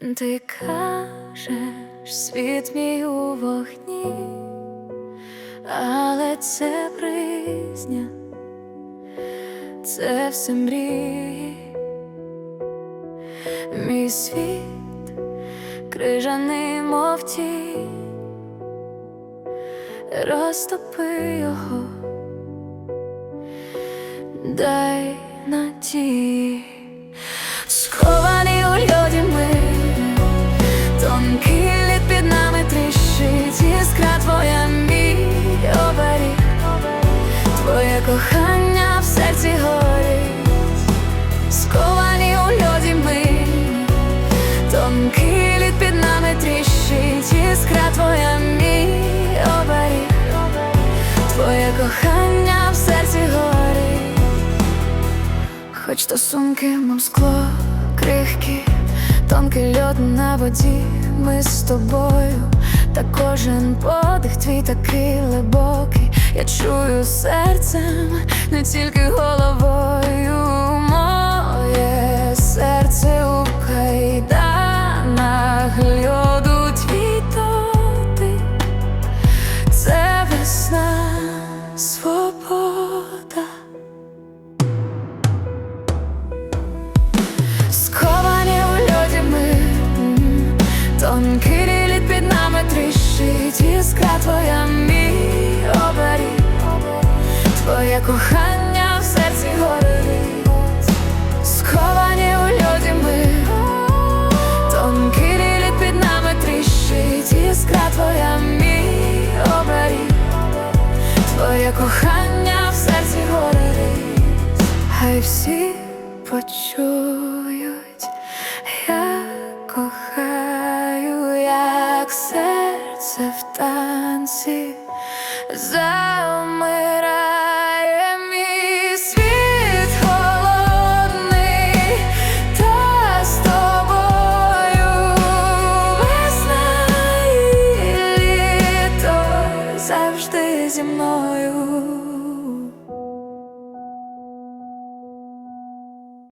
Ти кажеш, світ мій у вогні, але це призня, це все мрії, мій світ крижаний, мов тінь, розтопи його, дай надії. Кохання в серці горить, сковані у льоді ми, тонкий лід під нами тріщить, іскра твоя мій оберіг, твоє кохання в серці горить. Хоч стосунки, мов скло, крихкі, тонкий льод на воді, ми з тобою, та кожен подих твій такий глибокий, я чую серцем, не тільки головою, моє серце у кайданах льоду твій дотик, це весна, свобода. Сковані у льоді ми, тонкий лід під нами тріщить, іскра твоя твоє кохання в серці горить, сковані у льоді ми, тонкий лід під нами тріщить, іскра твоя мій оберіг, твоє кохання в серці горить, хай всі почують, я кохаю, як серце в танці зі мною.